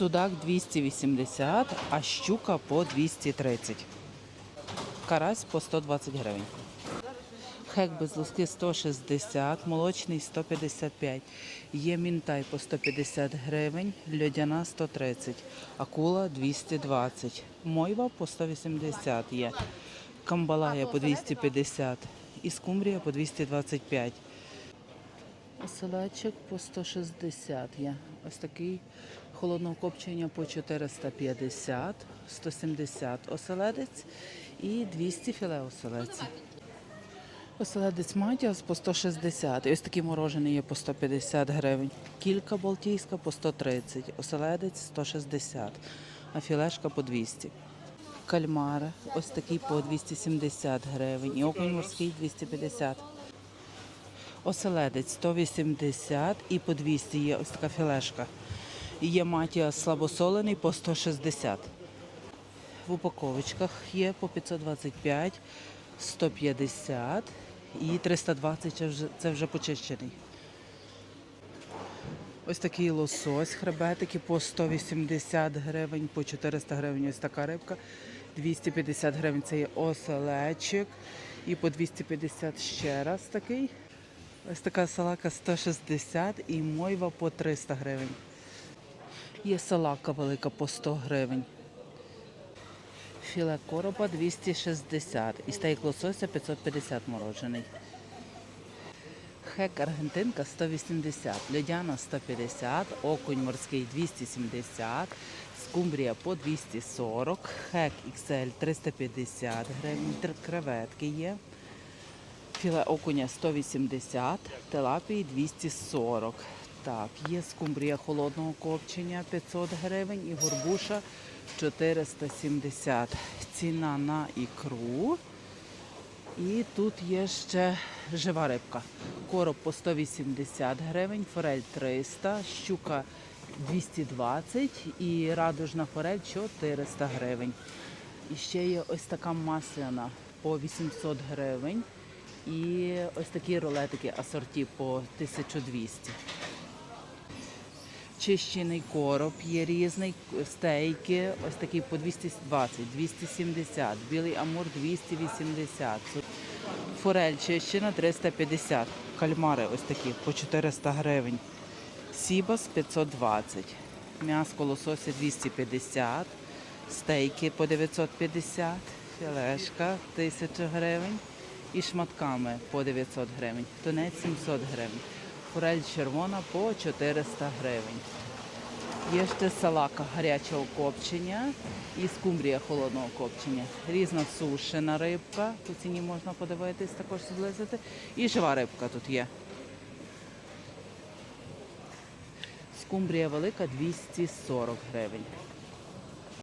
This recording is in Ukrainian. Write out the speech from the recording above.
Судак 280, а щука по 230. Карась по 120 гривень. Хек без луски 160, молочний 155. Є мінтай по 150 гривень, льодяна 130, акула 220. Мойва по 180 є. Камбалая по 250 і скумбрія по 225. Оселечок по 160 є. Ось такий холодного копчення по 450, 170 оселедець і 200 філе оселедця. Оселедець Матіас по 160. І ось такий морожений є по 150 гривень. Кілька балтійська по 130, оселедець 160, а філешка по 200. Кальмари ось такий по 270 гривень. І окунь морський 250. Оселедець 180 і по 200 є ось така філешка. Є матіас слабосолений по 160. В упаковочках є по 525, 150 і 320 це вже, це вже почищений. Ось такий лосось, хребетики по 180 гривень, по 400 гривень ось така рибка. 250 гривень це є оселечик. І по 250 ще раз такий. Ось така салака 160 і мойва по 300 гривень. Є салака велика по 100 гривень. Філе короба 260 і стейк лосося 550 морожений. Хек аргентинка 180, льодяна 150, окунь морський 270, скумбрія по 240, хек XL 350 гривень, креветки є. Філе окуня 180, телапії 240. Так, є скумбрія холодного копчення 500 гривень і горбуша 470. Ціна на ікру. І тут є ще жива рибка. Короб по 180 гривень, форель 300, щука 220 і радужна форель 400 гривень. І ще є ось така масляна по 800 гривень. І ось такі рулетики асорті по 1200. Чищений короб є різний, стейки, ось такі по 220, 270, білий амур 280, форель чищена 350, кальмари ось такі по 400 гривень, сібас 520, м'яско лосося 250, стейки по 950, філешка 1000 гривень і шматками по 900 гривень, тунець 700 гривень. Форель червона по 400 гривень. Є ще салака гарячого копчення і скумбрія холодного копчення. Різна сушена рибка, по ціні можна подивитись, також зблизити. І жива рибка тут є. Скумбрія велика 240 гривень.